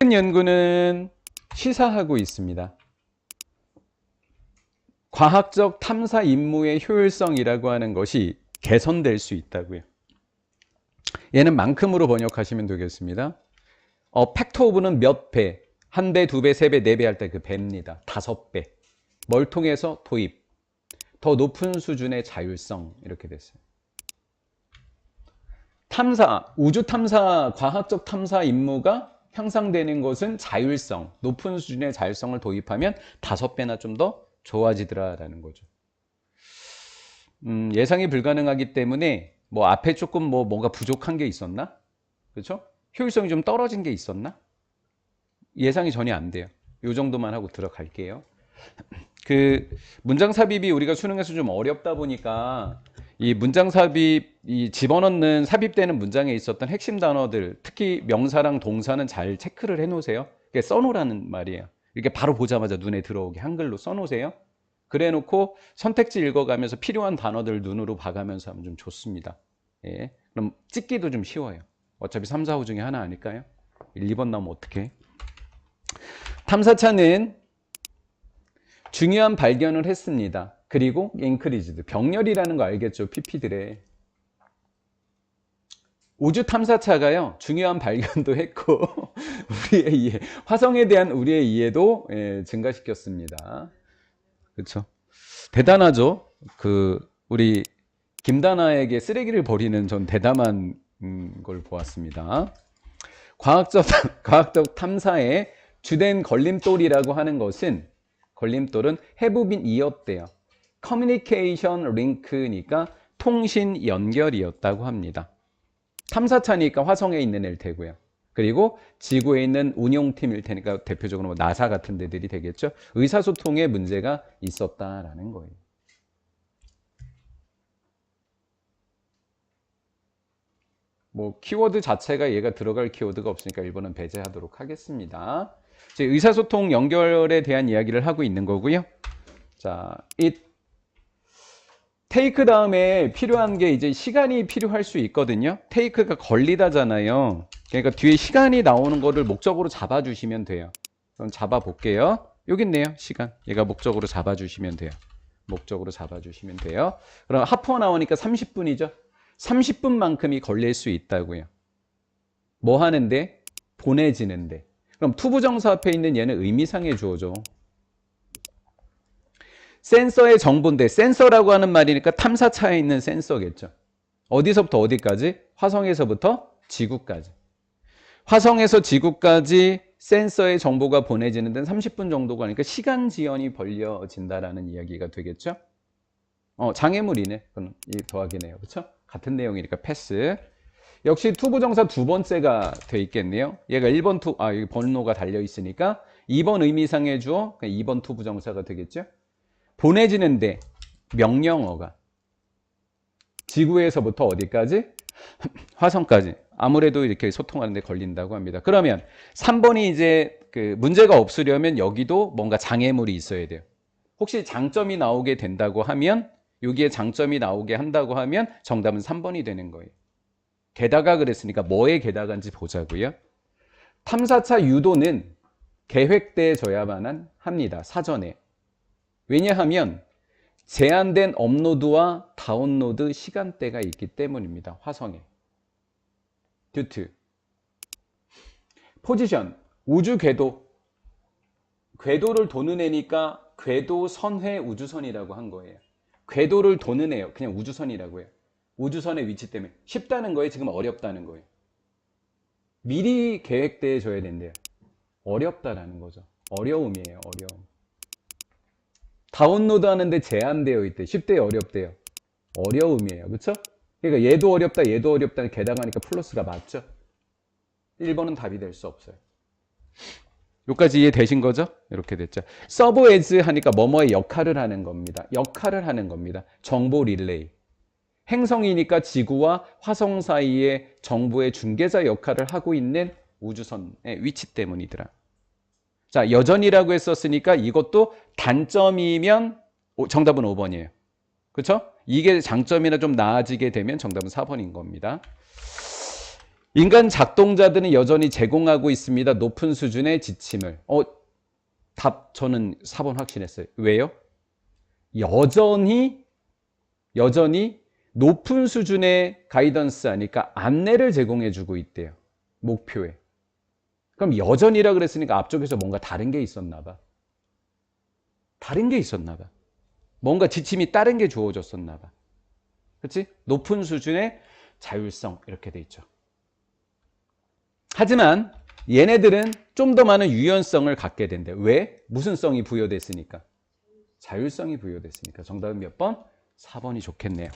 연구는 시사하고 있습니다. 과학적 탐사 임무의 효율성이라고 하는 것이 개선될 수 있다고요. 얘는 만큼으로 번역하시면 되겠습니다. 어, 팩터 오브는 몇 배, 한 배, 두 배, 세 배, 네 배 할 때 그 배입니다. 다섯 배. 뭘 통해서 도입. 더 높은 수준의 자율성 이렇게 됐어요. 탐사, 우주 탐사, 과학적 탐사 임무가 향상되는 것은 자율성, 높은 수준의 자율성을 도입하면 다섯 배나 좀 더 좋아지더라라는 거죠. 음, 예상이 불가능하기 때문에 뭐 앞에 조금 뭐 뭔가 부족한 게 있었나? 그렇죠? 효율성이 좀 떨어진 게 있었나? 예상이 전혀 안 돼요. 요 정도만 하고 들어갈게요. 그 문장 삽입이 우리가 수능에서 좀 어렵다 보니까 이 문장 삽입 이 집어넣는 삽입되는 문장에 있었던 핵심 단어들 특히 명사랑 동사는 잘 체크를 해 놓으세요. 이게 써 놓으라는 말이에요. 이렇게 바로 보자마자 눈에 들어오게 한글로 써 놓으세요. 그래 놓고 선택지 읽어가면서 필요한 단어들 눈으로 봐가면서 하면 좀 좋습니다. 예. 그럼 찍기도 좀 쉬워요. 어차피 3, 4호 중에 하나 아닐까요? 1, 2번 나오면 어떡해? 탐사차는 중요한 발견을 했습니다. 그리고 인크리즈드 병렬이라는 거 알겠죠? PP들의 우주 탐사차가요 중요한 발견도 했고 우리의 이해 화성에 대한 우리의 이해도 예, 증가시켰습니다. 그렇죠? 대단하죠. 그 우리 김다나에게 쓰레기를 버리는 전 대담한 음, 걸 보았습니다. 과학적 과학적 탐사의 주된 걸림돌이라고 하는 것은 걸림돌은 해부빈 이었대요. 커뮤니케이션 링크니까 통신 연결이었다고 합니다. 탐사차니까 화성에 있는 애 테고요. 그리고 지구에 있는 운용팀일 테니까 대표적으로 뭐 나사 같은 데들이 되겠죠. 의사소통에 문제가 있었다라는 거예요. 뭐 키워드 자체가 얘가 들어갈 키워드가 없으니까 1번은 배제하도록 하겠습니다. 이제 의사소통 연결에 대한 이야기를 하고 있는 거고요. 자, it 테이크 다음에 필요한 게 이제 시간이 필요할 수 있거든요. 테이크가 걸리다잖아요. 그러니까 뒤에 시간이 나오는 거를 목적으로 잡아 주시면 돼요. 그럼 잡아 볼게요. 여기 있네요. 시간. 얘가 목적으로 잡아 주시면 돼요. 목적으로 잡아 주시면 돼요. 그럼 하퍼 나오니까 30분이죠. 30분만큼이 걸릴 수 있다고요. 뭐 하는데? 보내지는데. 그럼 투부정사 앞에 있는 얘는 의미상의 주어죠. 센서의 정보인데 센서라고 하는 말이니까 탐사차에 있는 센서겠죠. 어디서부터 어디까지? 화성에서부터 지구까지. 화성에서 지구까지 센서의 정보가 보내지는 데는 30분 정도가 아니까 시간 지연이 벌려진다라는 이야기가 되겠죠. 어, 장애물이네. 이 더하기네요. 그렇죠? 같은 내용이니까 패스. 역시 투부정사 두 번째가 돼 있겠네요. 얘가 1번 투, 아, 여기 번호가 달려 있으니까 2번 의미상의 주어, 2번 투부정사가 되겠죠. 보내지는데 명령어가 지구에서부터 어디까지? 화성까지. 아무래도 이렇게 소통하는데 걸린다고 합니다. 그러면 3번이 이제 그 문제가 없으려면 여기도 뭔가 장애물이 있어야 돼요. 혹시 장점이 나오게 된다고 하면 여기에 장점이 나오게 한다고 하면 정답은 3번이 되는 거예요. 게다가 그랬으니까 뭐에 게다가인지 보자고요. 탐사차 유도는 계획돼져야만 합니다. 사전에. 왜냐하면 제한된 업로드와 다운로드 시간대가 있기 때문입니다. 화성에. 듀트. 포지션. 우주 궤도. 궤도를 도는 애니까 궤도 선회 우주선이라고 한 거예요. 궤도를 도는 애요. 그냥 우주선이라고 해요. 우주선의 위치 때문에. 쉽다는 거예요. 지금 어렵다는 거예요. 미리 계획돼 줘야 된대요. 어렵다라는 거죠. 어려움이에요. 어려움. 다운로드 하는데 제한되어 있대. 쉽대 어렵대요. 어려움이에요. 그렇죠? 그러니까 얘도 어렵다, 얘도 어렵다. 게다가 하니까 플러스가 맞죠? 1번은 답이 될 수 없어요. 여기까지 이해되신 거죠? 이렇게 됐죠. 서브 에즈 하니까 뭐뭐의 역할을 하는 겁니다. 역할을 하는 겁니다. 정보 릴레이. 행성이니까 지구와 화성 사이에 정보의 중개자 역할을 하고 있는 우주선의 위치 때문이더라. 자, 여전이라고 했었으니까 이것도 단점이면 정답은 5번이에요. 그렇죠? 이게 장점이나 좀 나아지게 되면 정답은 4번인 겁니다. 인간 작동자들은 여전히 제공하고 있습니다. 높은 수준의 지침을. 어, 답 저는 4번 확신했어요. 왜요? 여전히 여전히 높은 수준의 가이던스 하니까 안내를 제공해 주고 있대요. 목표에. 그럼 여전이라 그랬으니까 앞쪽에서 뭔가 다른 게 있었나 봐. 다른 게 있었나 봐. 뭔가 지침이 다른 게 주어졌었나 봐. 그렇지? 높은 수준의 자율성 이렇게 돼 있죠. 하지만 얘네들은 좀 더 많은 유연성을 갖게 된대. 왜? 무슨 성이 부여됐으니까? 자율성이 부여됐으니까. 정답은 몇 번? 4번이 좋겠네요.